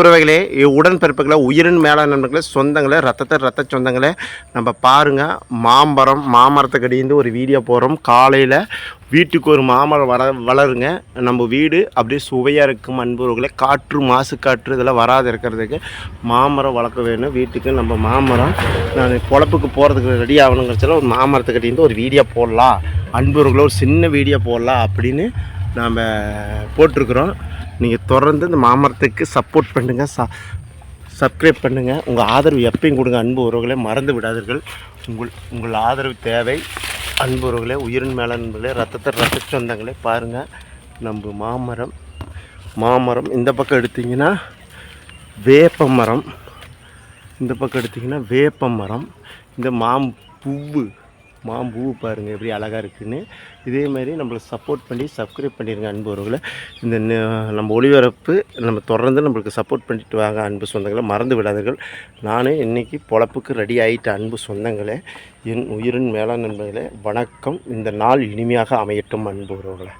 உறவுகளே உடன்பிறப்புகளை உயிரின் மேலான நண்பர்களே சொந்தங்களே ரத்தத்தை ரத்த சொந்தங்களே நம்ம பாருங்க மாம்பரம் மாமரத்துக்கு அடியிருந்து ஒரு வீடியோ போடுறோம். காலையில் வீட்டுக்கு ஒரு மாமரம் வள வளருங்க. நம்ம வீடு அப்படியே சுவையாக இருக்கும் அன்புறவுகளே காற்று மாசு காற்று இதெல்லாம் வராது இருக்கிறதுக்கு. மாமரம் வளர்க்க வேணும். வீட்டுக்கு நம்ம மாமரம் நான் பொழப்புக்கு போகிறதுக்கு ரெடி ஆகணுங்கிறதுல ஒரு மாமரத்துக்கு அடியிருந்து ஒரு வீடியோ போடலாம். அன்புறவுகளை ஒரு சின்ன வீடியோ போடலாம் அப்படின்னு நாம் போட்டிருக்கிறோம். நீங்கள் தொடர்ந்து இந்த மாமரத்துக்கு சப்போர்ட் பண்ணுங்கள் ச சப்ஸ்கிரைப் பண்ணுங்கள் உங்கள் ஆதரவு எப்பயும் கொடுங்க அன்பு உறவுகளை. மறந்து விடாதீர்கள். உங்கள் உங்கள் ஆதரவு தேவை. அன்பு உறவுகளே உயிரின் மேல அன்புகளே ரத்தத்தை ரத்த சொந்தங்களே பாருங்கள் நம்ம மாமரம் மாமரம் இந்த பக்கம் எடுத்திங்கன்னா வேப்ப மரம். இந்த பக்கம் எடுத்திங்கன்னா வேப்ப மரம். இந்த மாம் பூவு மாம்பூ பாருங்கள் எப்படி அழகாக இருக்குன்னு. இதே மாதிரி நம்மளுக்கு சப்போர்ட் பண்ணி சப்ஸ்கிரைப் பண்ணிடுங்க அன்பு உறவுகளை. இந்த நம்ம ஒளிபரப்பு நம்ம தொடர்ந்து நம்மளுக்கு சப்போர்ட் பண்ணிட்டு வாங்க அன்பு சொந்தங்களை. மறந்து விடாதீர்கள். நானே இன்றைக்கி பொழப்புக்கு ரெடி ஆகிட்ட அன்பு சொந்தங்களே. என் உயிரின் மேலாண் நண்பர்களே வணக்கம். இந்த நாள் இனிமையாக அமையட்டும் அன்பு உறவுகளை.